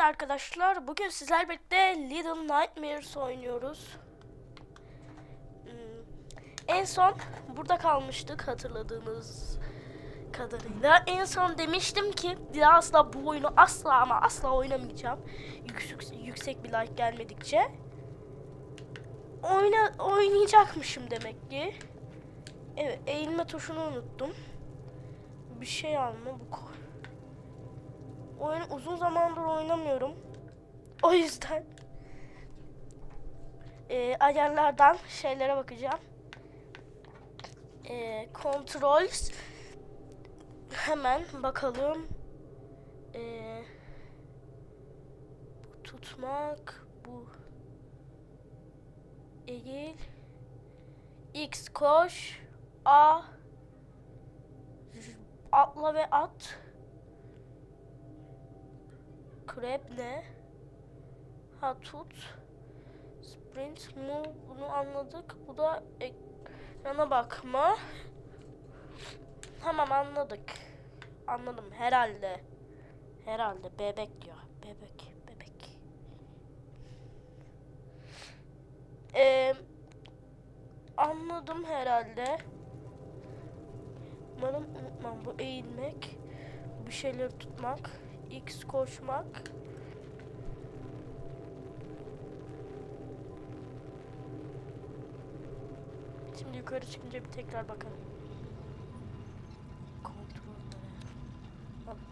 Evet arkadaşlar bugün sizlerle birlikte Little Nightmares oynuyoruz. Hmm, En son burada kalmıştık hatırladığınız kadarıyla. En son demiştim ki bir asla bu oyunu asla ama asla oynamayacağım. Yüksek, yüksek bir like gelmedikçe. Oyna, oynayacakmışım demek ki. Evet eğilme tuşunu unuttum. Bir şey alma bu Oyunu uzun zamandır oynamıyorum. O yüzden e, ayarlardan şeylere bakacağım. E, controls hemen bakalım. E, tutmak bu eğil X koş A atla ve at Krep ne? Ha tut. Sprint move bunu anladık. Bu da ekrana bakma. Tamam anladık. Anladım herhalde. Herhalde bebek diyor. Bebek, bebek. Ee, anladım herhalde. Umarım unutmam. Bu eğilmek. Bir şeyleri tutmak. X koşmak. Şimdi yukarı çıkınca bir tekrar bakalım.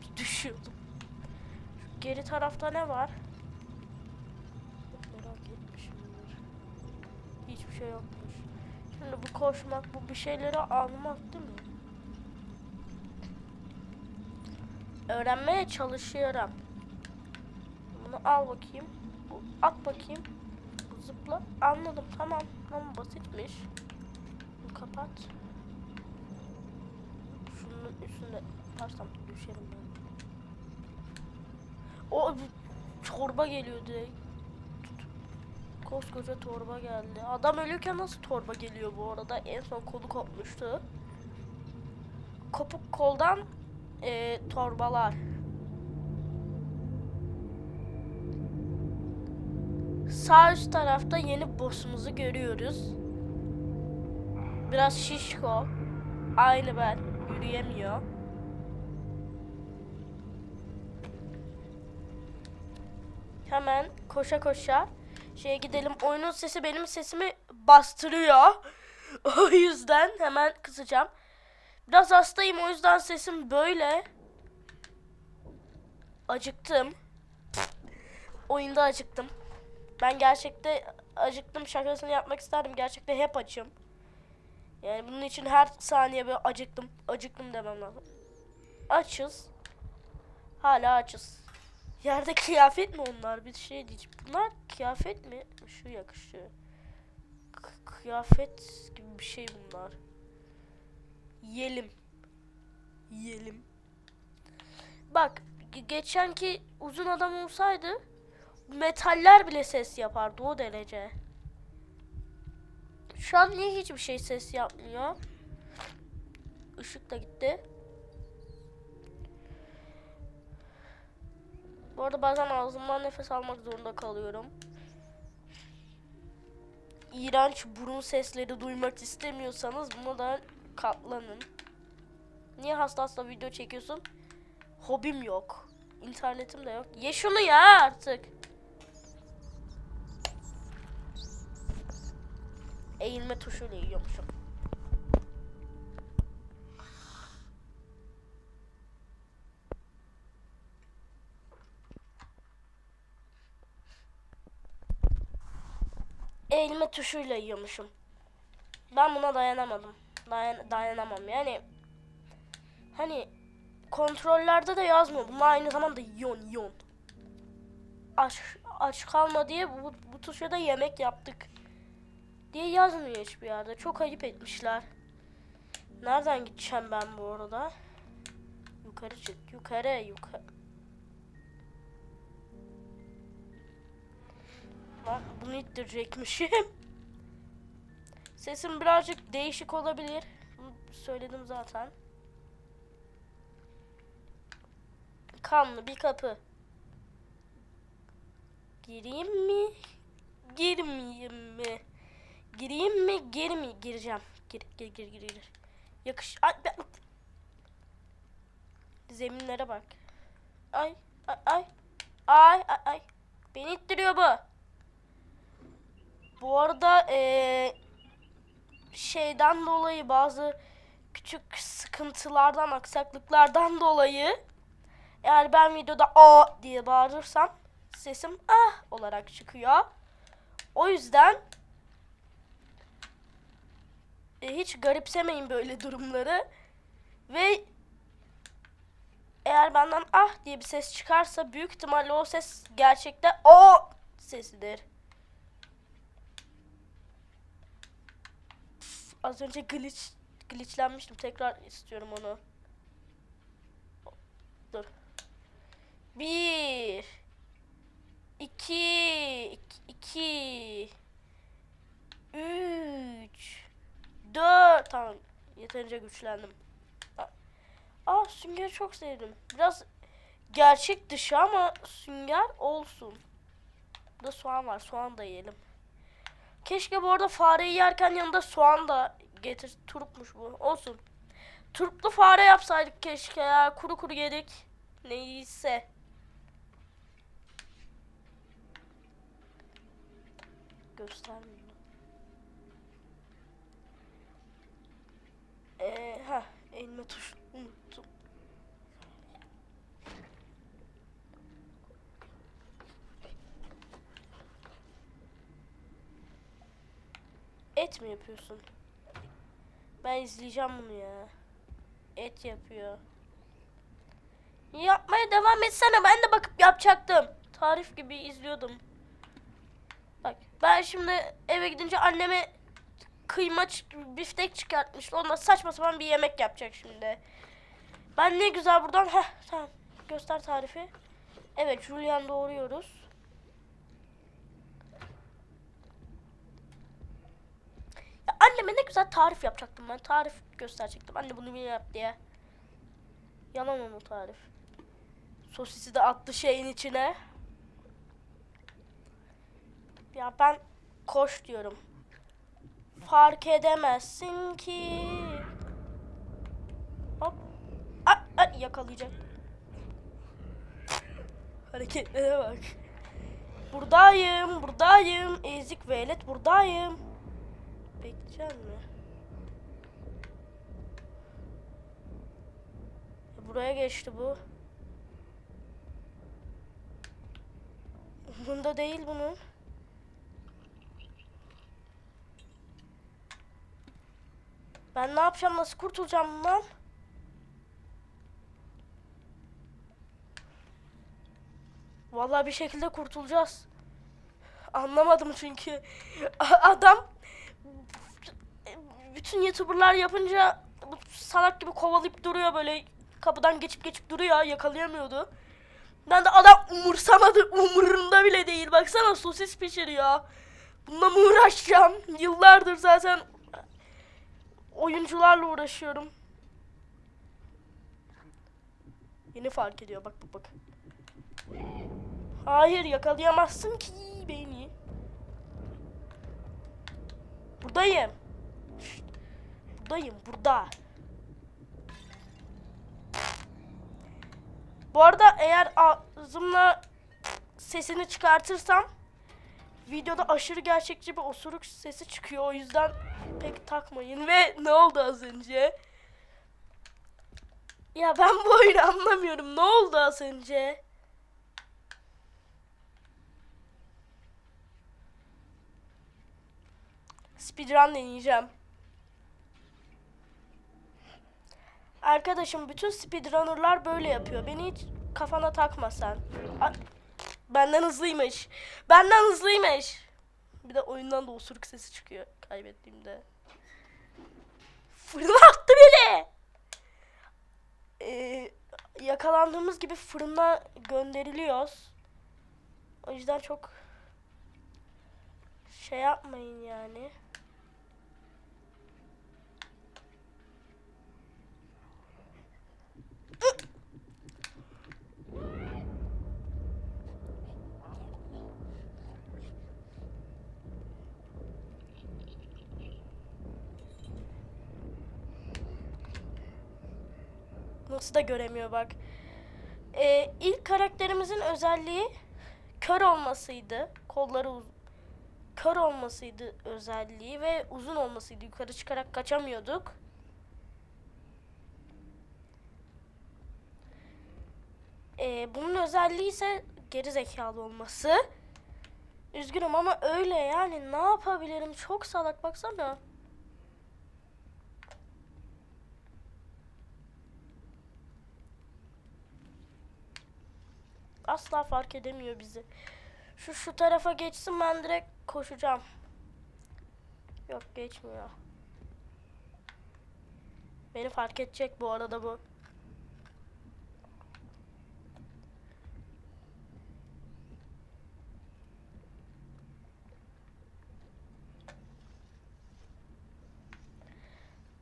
Bir düşüyordum. Şu geri tarafta ne var? Merak etmişimdir. Hiçbir şey yokmuş. Şimdi bu koşmak, bu bir şeyleri almak değil mi? Öğrenmeye çalışıyorum. Bunu al bakayım. At bakayım. Zıpla. Anladım. Tamam. Tamam basitmiş. Bunu kapat. Şunun üstünde yaparsam düşerim ben. O bir torba geliyor direkt. Koskoca torba geldi. Adam ölürken nasıl torba geliyor bu arada? En son kolu kopmuştu. Kopuk koldan e, torbalar. Sağ üst tarafta yeni boss'umuzu görüyoruz. Biraz şişko. Aynı ben. Yürüyemiyor. Hemen koşa koşa şeye gidelim. Oyunun sesi benim sesimi bastırıyor. o yüzden hemen kısacağım. Biraz hastayım o yüzden sesim böyle. Acıktım. Oyunda acıktım. Ben gerçekte acıktım şakasını yapmak isterdim. Gerçekte hep açım. Yani bunun için her saniye böyle acıktım. Acıktım demem lazım. Açız. Hala açız. Yerde kıyafet mi onlar? Bir şey diyeceğim. Bunlar kıyafet mi? Şu yakışıyor. K- kıyafet gibi bir şey bunlar. Yiyelim. Yiyelim. Bak ge- geçenki uzun adam olsaydı metaller bile ses yapardı o derece. Şu an niye hiçbir şey ses yapmıyor? Işık da gitti. Bu arada bazen ağzımdan nefes almak zorunda kalıyorum. İğrenç burun sesleri duymak istemiyorsanız buna da katlanın. Niye hasta hasta video çekiyorsun? Hobim yok. İnternetim de yok. Ye şunu ya artık. Eğilme tuşuyla yiyormuşum. Eğilme tuşuyla yiyormuşum. Ben buna dayanamadım. Dayan dayanamam yani. Hani kontrollerde de yazmıyor. Bunlar aynı zamanda yiyon yiyon. Aç, aç kalma diye bu, bu tuşa da yemek yaptık. Diye yazmıyor hiçbir yerde. Çok ayıp etmişler. Nereden gideceğim ben bu arada? Yukarı çık. Yukarı yukarı. Bak bunu ittirecekmişim. Sesim birazcık değişik olabilir. Söyledim zaten. Kanlı bir kapı. Gireyim mi? Girmeyeyim mi? Gireyim mi? Gir mi? Gireceğim. Gir gir gir gir. gir. Yakış. Ay, ben... Zeminlere bak. Ay ay ay. Ay ay ay. Beni ittiriyor bu. Bu arada eee şeyden dolayı bazı küçük sıkıntılardan, aksaklıklardan dolayı eğer ben videoda a diye bağırırsam sesim ah olarak çıkıyor. O yüzden e, hiç garipsemeyin böyle durumları. Ve eğer benden ah diye bir ses çıkarsa büyük ihtimalle o ses gerçekten o sesidir. Az önce glitch glitchlenmiştim. Tekrar istiyorum onu. Dur. Bir. iki, iki, Üç. Dört. Tamam. Yeterince güçlendim. Aa, süngeri çok sevdim. Biraz gerçek dışı ama sünger olsun. Burada soğan var. Soğan da yiyelim. Keşke bu arada fareyi yerken yanında soğan da getir. Turpmuş bu. Olsun. Turplu fare yapsaydık keşke ya. Kuru kuru yedik. Neyse. Göstermiyor. Eee ha elime tuş unuttum. Et mi yapıyorsun? Ben izleyeceğim bunu ya. Et yapıyor. Yapmaya devam etsene. Ben de bakıp yapacaktım. Tarif gibi izliyordum. Bak ben şimdi eve gidince anneme kıyma biftek çıkartmıştı. Onunla saçma sapan bir yemek yapacak şimdi. Ben ne güzel buradan heh tamam göster tarifi. Evet Julian doğruyoruz. Ya anneme ne güzel tarif yapacaktım ben. Tarif gösterecektim. Anne bunu bir yap diye. Yalan onun tarif. Sosisi de attı şeyin içine. Ya ben koş diyorum. Fark edemezsin ki. Hop. Ay, ay yakalayacak. Hareketlere bak. Buradayım, buradayım. Ezik velet buradayım. Bekleyecek mi? Buraya geçti bu. Bunda değil bunun. Ben ne yapacağım? Nasıl kurtulacağım bundan? Vallahi bir şekilde kurtulacağız. Anlamadım çünkü. Adam bütün YouTuber'lar yapınca bu salak gibi kovalayıp duruyor böyle kapıdan geçip geçip duruyor yakalayamıyordu. Ben de adam umursamadı umurunda bile değil baksana sosis pişiriyor. Bununla mı uğraşacağım? Yıllardır zaten oyuncularla uğraşıyorum. Yeni fark ediyor bak bak bak. Hayır yakalayamazsın ki beni. Buradayım. Buradayım burada. Bu arada eğer ağzımla sesini çıkartırsam videoda aşırı gerçekçi bir osuruk sesi çıkıyor. O yüzden pek takmayın. Ve ne oldu az önce? Ya ben bu oyunu anlamıyorum. Ne oldu az önce? Speedrun deneyeceğim. Arkadaşım bütün speedrunner'lar böyle yapıyor. Beni hiç kafana takma sen. A- Benden hızlıymış. Benden hızlıymış. Bir de oyundan da osuruk sesi çıkıyor kaybettiğimde. Fırına attı beni. Ee, yakalandığımız gibi fırına gönderiliyoruz. O yüzden çok şey yapmayın yani. Nasıl da göremiyor bak. Ee, ilk karakterimizin özelliği kör olmasıydı. Kolları kör olmasıydı özelliği ve uzun olmasıydı. Yukarı çıkarak kaçamıyorduk. Ee, bunun özelliği ise geri zekalı olması. Üzgünüm ama öyle yani ne yapabilirim? Çok salak baksana. Asla fark edemiyor bizi. Şu şu tarafa geçsin ben direkt koşacağım. Yok geçmiyor. Beni fark edecek bu arada bu.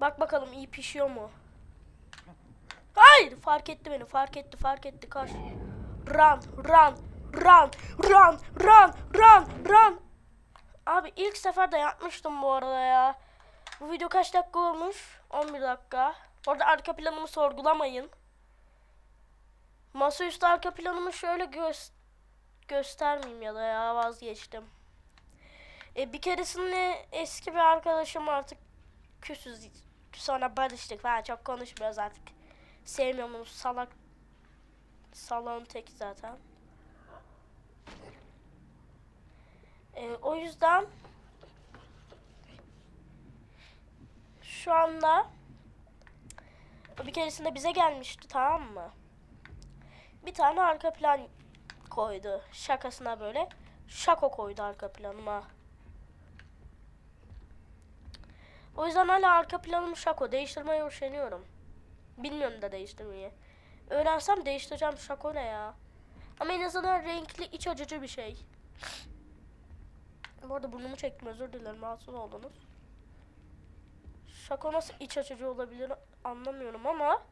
Bak bakalım iyi pişiyor mu? Hayır fark etti beni fark etti fark etti kaç. Run run run run run run run. Abi ilk seferde yapmıştım bu arada ya. Bu video kaç dakika olmuş? 11 dakika. Orada arka planımı sorgulamayın. Masaüstü arka planımı şöyle göz göstermeyeyim ya da ya vazgeçtim. E, bir keresinde eski bir arkadaşım artık küsüz sonra barıştık falan çok konuşmuyoruz artık. Sevmiyorum onu salak salağın tek zaten. E, o yüzden şu anda bir keresinde bize gelmişti tamam mı? Bir tane arka plan koydu. Şakasına böyle. Şako koydu arka planıma. O yüzden hala arka planım şako. Değiştirmeye üşeniyorum. Bilmiyorum da değiştirmeyi. Öğrensem değiştireceğim şako ne ya. Ama en azından renkli iç acıcı bir şey. Bu arada burnumu çektim özür dilerim rahatsız oldunuz. Şako nasıl iç açıcı olabilir anlamıyorum ama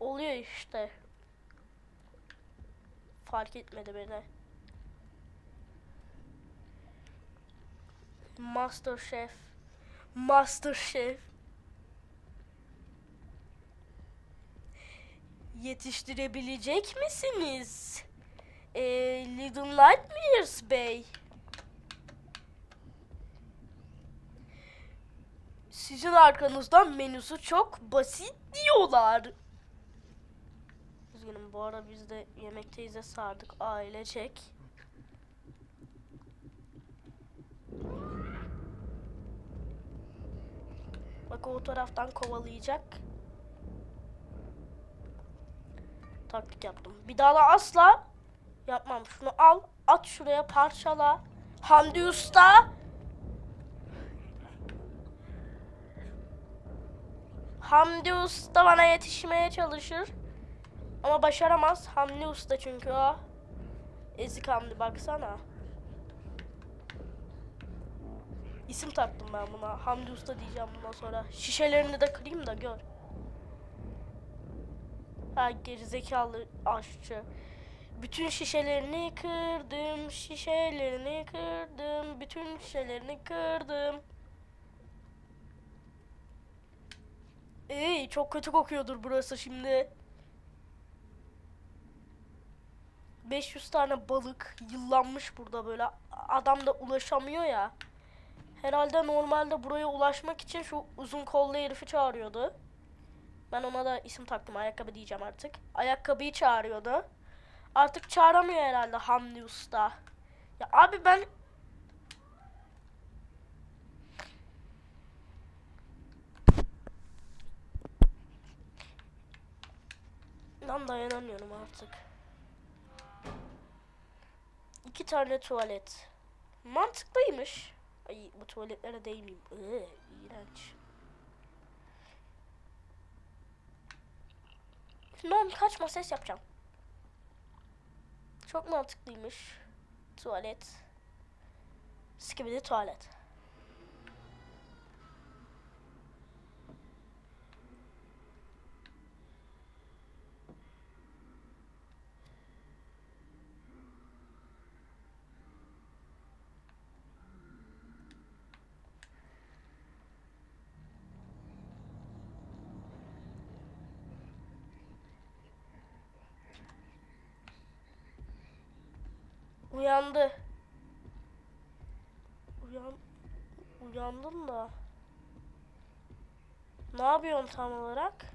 oluyor işte. Fark etmedi beni. Master Chef. Master Chef. Yetiştirebilecek misiniz? Ee, Little Nightmares Bey. Sizin arkanızdan menüsü çok basit diyorlar. Üzgünüm bu ara biz de yemekteyiz de sardık ailecek. Bak o taraftan kovalayacak. Taktik yaptım. Bir daha da asla yapmam. Şunu al, at şuraya parçala. Hamdi Usta. Hamdi Usta bana yetişmeye çalışır. Ama başaramaz. Hamdi Usta çünkü o. Ezik Hamdi baksana. İsim taktım ben buna. Hamdi Usta diyeceğim bundan sonra. Şişelerini de kırayım da gör. Ha gerizekalı aşçı. Bütün şişelerini kırdım, şişelerini kırdım, bütün şişelerini kırdım. Ey çok kötü kokuyordur burası şimdi. 500 tane balık yıllanmış burada böyle. Adam da ulaşamıyor ya. Herhalde normalde buraya ulaşmak için şu uzun kollu herifi çağırıyordu. Ben ona da isim taktım. Ayakkabı diyeceğim artık. Ayakkabıyı çağırıyordu. Artık çağıramıyor herhalde Hamdi Usta. Ya abi ben Ben dayanamıyorum artık. İki tane tuvalet. Mantıklıymış. Ay bu tuvaletlere değmeyeyim. Iı, iğrenç. Ben kaçma ses yapacağım. Çok mantıklıymış. Tuvalet. Skibidi tuvalet. Uyandı. Uyan uyandın da. Ne yapıyorsun tam olarak?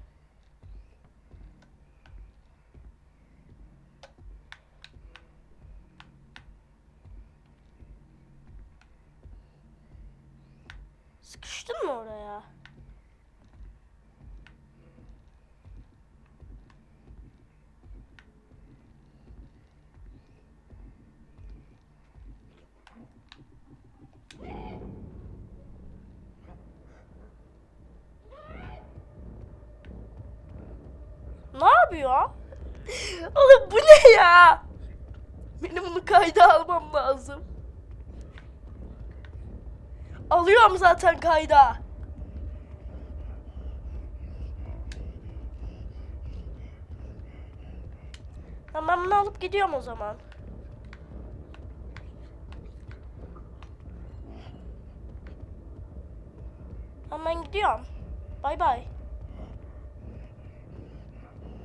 Yapıyor? Oğlum bu ne ya? Benim bunu kayda almam lazım. Alıyorum zaten kayda. Tamam bunu alıp gidiyorum o zaman. Tamam gidiyorum. Bay bay.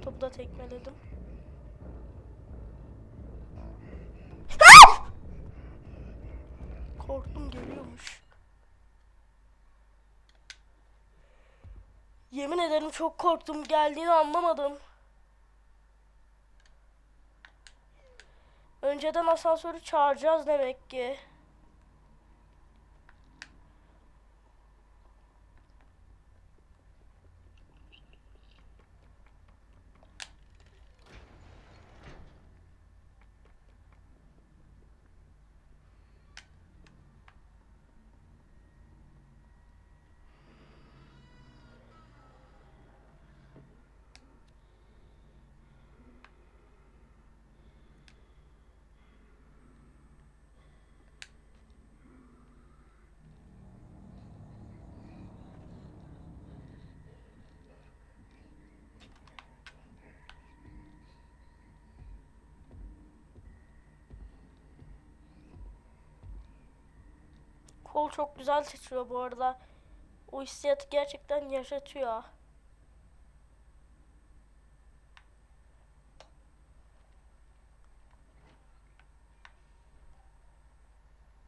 Topu da tekmeledim. Korktum geliyormuş. Yemin ederim çok korktum. Geldiğini anlamadım. Önceden asansörü çağıracağız demek ki. Kol çok güzel titriyor bu arada. O hissiyatı gerçekten yaşatıyor.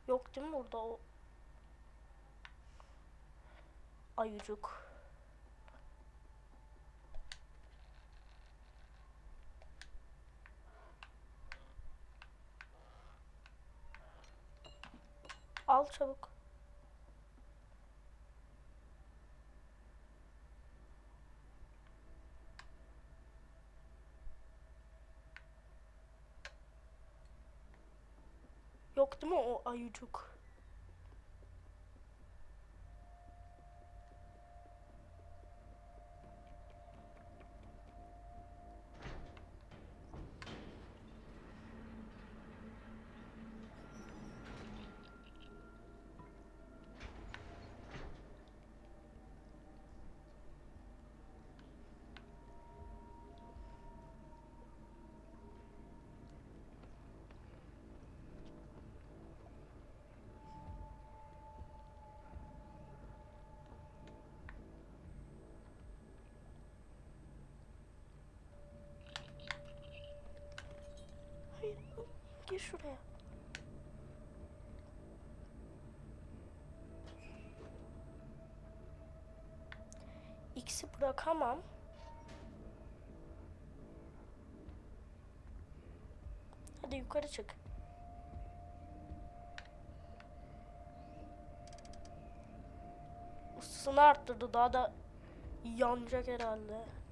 Yok değil mi burada o ayıcık? Al çabuk. Yok değil mi o ayıcık? Hayır, gir şuraya. X'i bırakamam. Hadi yukarı çık. Isısını arttırdı. Daha da yanacak herhalde.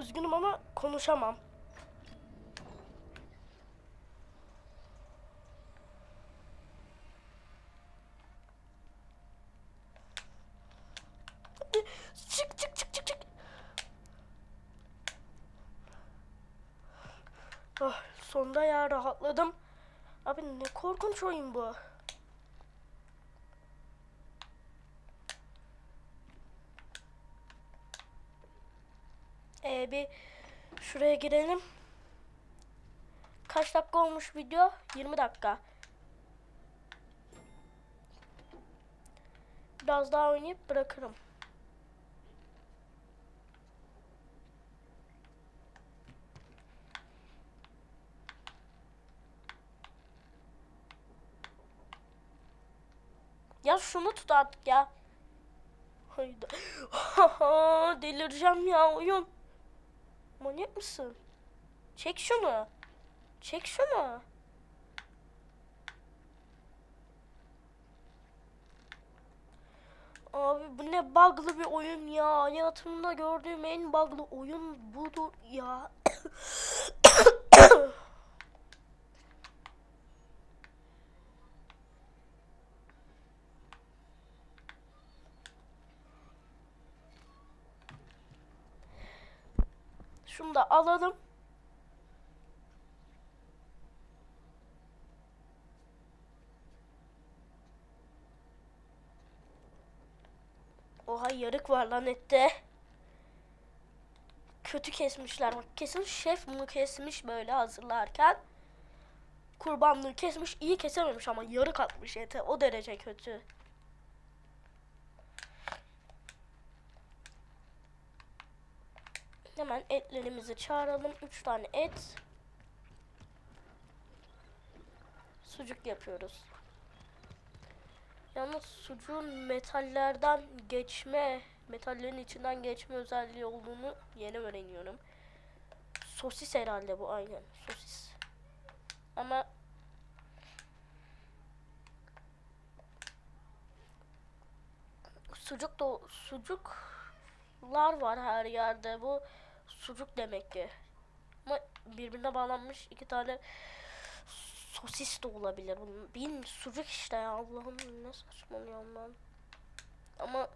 üzgünüm ama konuşamam. Çık çık çık çık çık. Ah, sonda ya rahatladım. Abi ne korkunç oyun bu. Şuraya girelim. Kaç dakika olmuş video? 20 dakika. Biraz daha oynayıp bırakırım. Ya şunu tut artık ya. Hayda. Delireceğim ya oyun. Manyak mısın? Çek şunu. Çek şunu. Abi bu ne bug'lı bir oyun ya. Hayatımda gördüğüm en bug'lı oyun budu ya. Şunu da alalım. Oha yarık var lan ette. Kötü kesmişler. Bak kesin şef bunu kesmiş böyle hazırlarken. Kurbanlığı kesmiş iyi kesememiş ama yarık atmış ete. O derece kötü. Hemen etlerimizi çağıralım. 3 tane et. Sucuk yapıyoruz. Yalnız sucuğun metallerden geçme, metallerin içinden geçme özelliği olduğunu yeni öğreniyorum. Sosis herhalde bu aynen. Sosis. Ama sucuk da sucuklar var her yerde. Bu sucuk demek ki. Ama birbirine bağlanmış iki tane sosis de olabilir. Bilmiyorum sucuk işte ya Allah'ım ne saçmalıyorum ben. Ama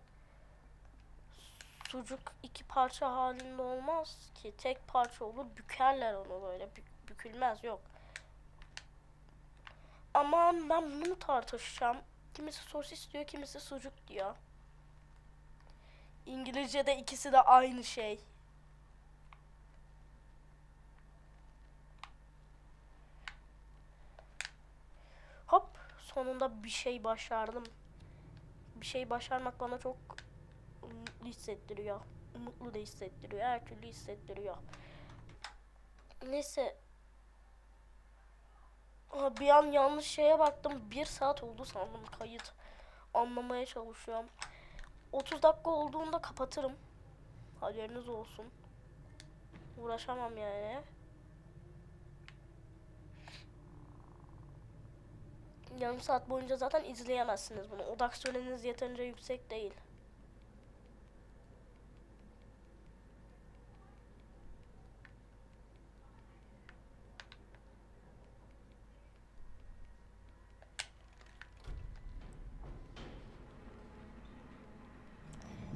sucuk iki parça halinde olmaz ki. Tek parça olur bükerler onu böyle. Bük- bükülmez yok. Aman ben bunu tartışacağım. Kimisi sosis diyor, kimisi sucuk diyor. İngilizce'de ikisi de aynı şey. Hop sonunda bir şey başardım. Bir şey başarmak bana çok mutlu hissettiriyor. Mutlu da hissettiriyor. Her türlü hissettiriyor. Neyse. Bir an yanlış şeye baktım. Bir saat oldu sandım kayıt. Anlamaya çalışıyorum. 30 dakika olduğunda kapatırım. Haberiniz olsun. Uğraşamam yani. Yarım saat boyunca zaten izleyemezsiniz bunu. Odak süreniz yeterince yüksek değil.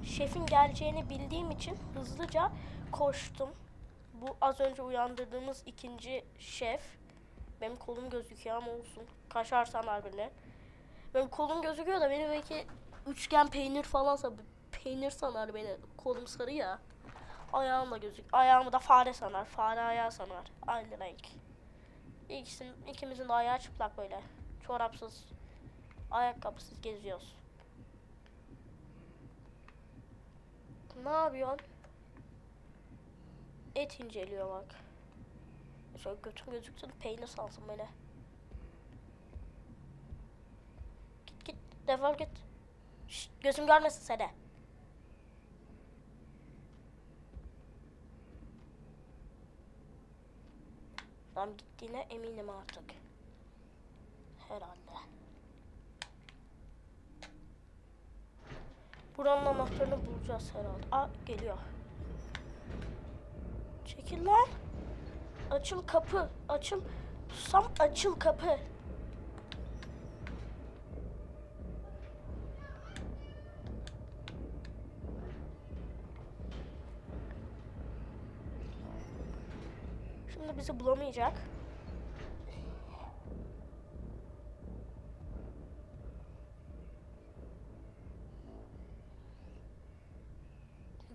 Şefin geleceğini bildiğim için hızlıca koştum. Bu az önce uyandırdığımız ikinci şef. Benim kolum gözüküyor ama olsun. Kaşar sanar bile. Benim kolum gözüküyor da beni belki üçgen peynir falansa peynir sanar beni. Kolum sarı ya. Ayağım da gözük. Ayağımı da fare sanar. Fare ayağı sanar. Aynı renk. İkisinin, ikimizin de ayağı çıplak böyle. Çorapsız, ayakkabısız geziyoruz. Ne yapıyorsun? Et inceliyor bak. Şöyle götüm gözüksün peynir salsın böyle. Git git defol git. Şşt, gözüm görmesin seni. Tam gittiğine eminim artık. Herhalde. Buranın anahtarını bulacağız herhalde. Aa geliyor. Çekil lan. Açıl kapı. Açıl. Susam açıl kapı. Şimdi bizi bulamayacak.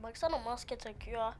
Baksana maske takıyor.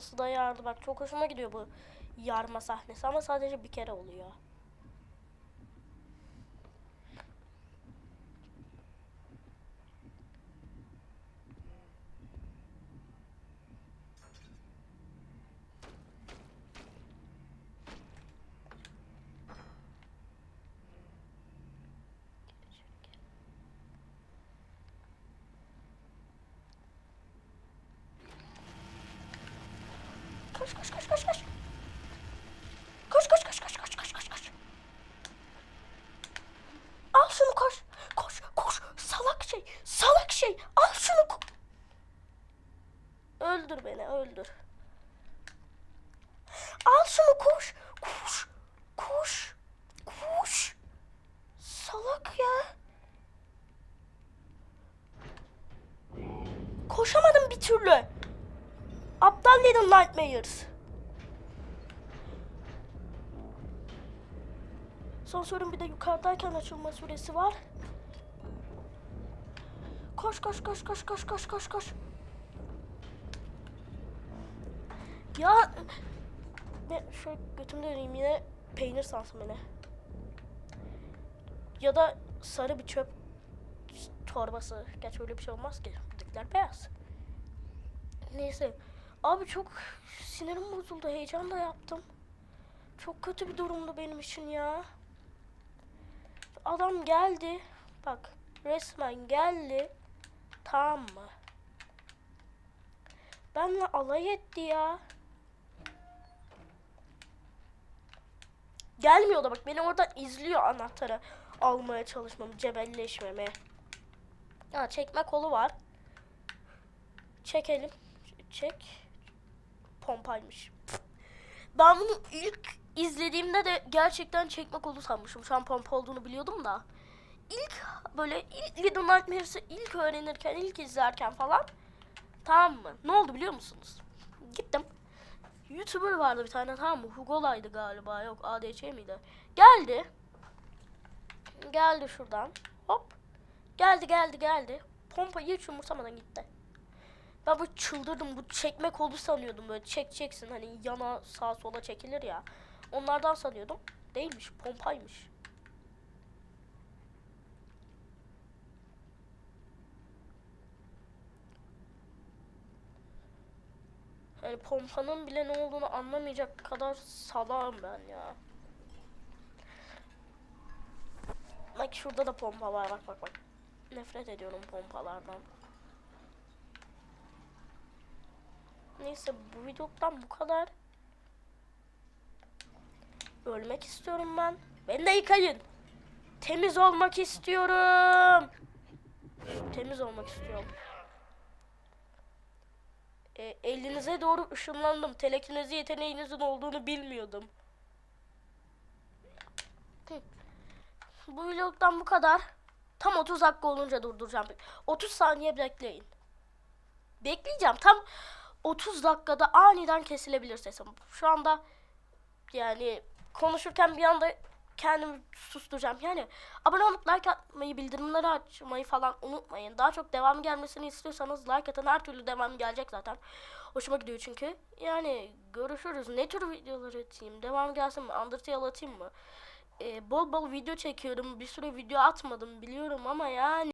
Nasıl da yardı bak çok hoşuma gidiyor bu yarma sahnesi ama sadece bir kere oluyor. Koş koş koş koş koş. Koş koş koş koş koş koş koş koş. Al şunu koş. Koş koş. Salak şey. Salak şey. Al şunu. Öldür beni öldür. Al şunu koş. Koş. Koş. Koş. Salak ya. Koşamadım bir türlü. Aptal Little Nightmares. Son sorun bir de yukarıdayken açılma süresi var. Koş koş koş koş koş koş koş koş. Ya ne şöyle götümde döneyim yine peynir sansın beni. Ya da sarı bir çöp torbası. Geç öyle bir şey olmaz ki. Buradakiler beyaz. Neyse. Abi çok sinirim bozuldu. Heyecan da yaptım. Çok kötü bir durumdu benim için ya. Adam geldi. Bak resmen geldi. Tamam mı? Benle alay etti ya. Gelmiyor da bak beni orada izliyor anahtarı almaya çalışmamı, cebelleşmemi. Ya çekme kolu var. Çekelim. Çek. Pompaymış. Ben bunu ilk izlediğimde de gerçekten çekme kolu sanmışım. Şu an pompa olduğunu biliyordum da. İlk böyle ilk Little Nightmares'ı ilk öğrenirken, ilk izlerken falan tamam mı? Ne oldu biliyor musunuz? Gittim. YouTuber vardı bir tane tamam mı? Hugo'laydı galiba. Yok ADC miydi? Geldi. Geldi şuradan. Hop. Geldi geldi geldi. Pompayı hiç umursamadan gitti. Ben böyle çıldırdım. Bu çekme kolu sanıyordum böyle çekeceksin hani yana sağa sola çekilir ya. Onlardan sanıyordum. Değilmiş pompaymış. Yani pompanın bile ne olduğunu anlamayacak kadar salağım ben ya. Bak şurada da pompa var bak bak bak. Nefret ediyorum pompalardan. Neyse bu videodan bu kadar. Ölmek istiyorum ben. Beni de yıkayın. Temiz olmak istiyorum. Temiz olmak istiyorum. E, elinize doğru ışınlandım. Telekinezi yeteneğinizin olduğunu bilmiyordum. Bu vlogdan bu kadar. Tam 30 dakika olunca durduracağım. 30 saniye bekleyin. Bekleyeceğim. Tam 30 dakikada aniden kesilebilir sesim. Şu anda yani konuşurken bir anda kendimi susturacağım. Yani abone olup like atmayı, bildirimleri açmayı falan unutmayın. Daha çok devam gelmesini istiyorsanız like atın. Her türlü devam gelecek zaten. Hoşuma gidiyor çünkü. Yani görüşürüz. Ne tür videolar atayım? Devam gelsin mi? Undertale atayım mı? Ee, bol bol video çekiyorum. Bir süre video atmadım biliyorum ama yani